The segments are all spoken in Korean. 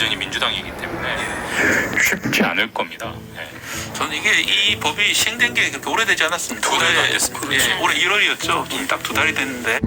여전히 민주당이기 때문에 쉽지 않을 겁니다. 예. 저는 이게 이 법이 시행된 게 그렇게 오래되지 않았습니다. 두 달도 안 됐습니다. 예, 올해 1월이었죠. 딱 두 달이 됐는데.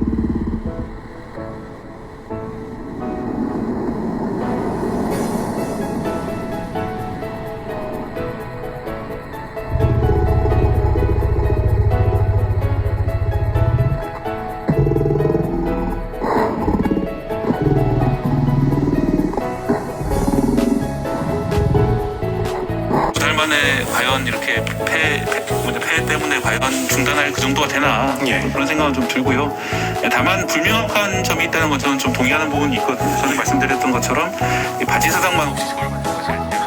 만에 과연 이렇게 폐, 폐, 때문에 과연 중단할 그 정도가 되나 예. 그런 생각은 좀 들고요. 다만 불명확한 점이 있다는 것 저는 좀 동의하는 부분이 있거든요. 전에 말씀드렸던 것처럼 이 바지 사장만 혹시 것일 때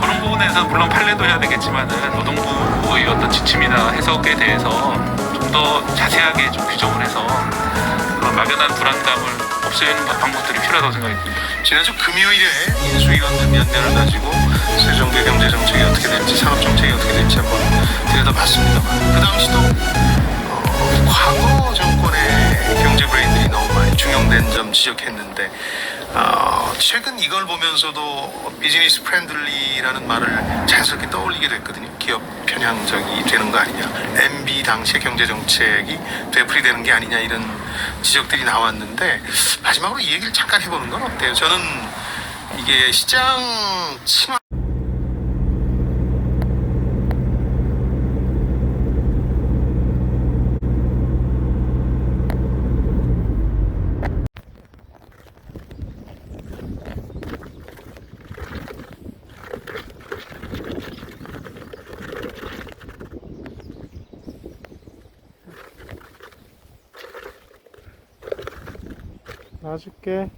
그런 부분에서 물론 판례도 해야 되겠지만은 노동부의 어떤 지침이나 해석에 대해서 좀 더 자세하게 좀 규정을 해서 그런 막연한 불안감을 없애는 방법들이 필요하다고 생각이 듭니다. 지난주 금요일에 인수위원들 면면을 가지고 새 정부의 경제 정책이 어떻게 될지 산업 정책이 어떻게 될지 한번 들여다봤습니다만 그 당시도 어, 과거 정권의 경제 브레인들이 너무 많이 중용된 점 지적했는데 어, 최근 이걸 보면서도 비즈니스 프렌들리라는 말을 자연스럽게 떠올리게 됐거든요. 기업 편향적이 되는 거 아니냐. MB 당시의 경제 정책이 되풀이되는 게 아니냐 이런 지적들이 나왔는데 마지막으로 이 얘기를 잠깐 해보는 건 어때요? 저는 이게 시장 친화 놔줄게.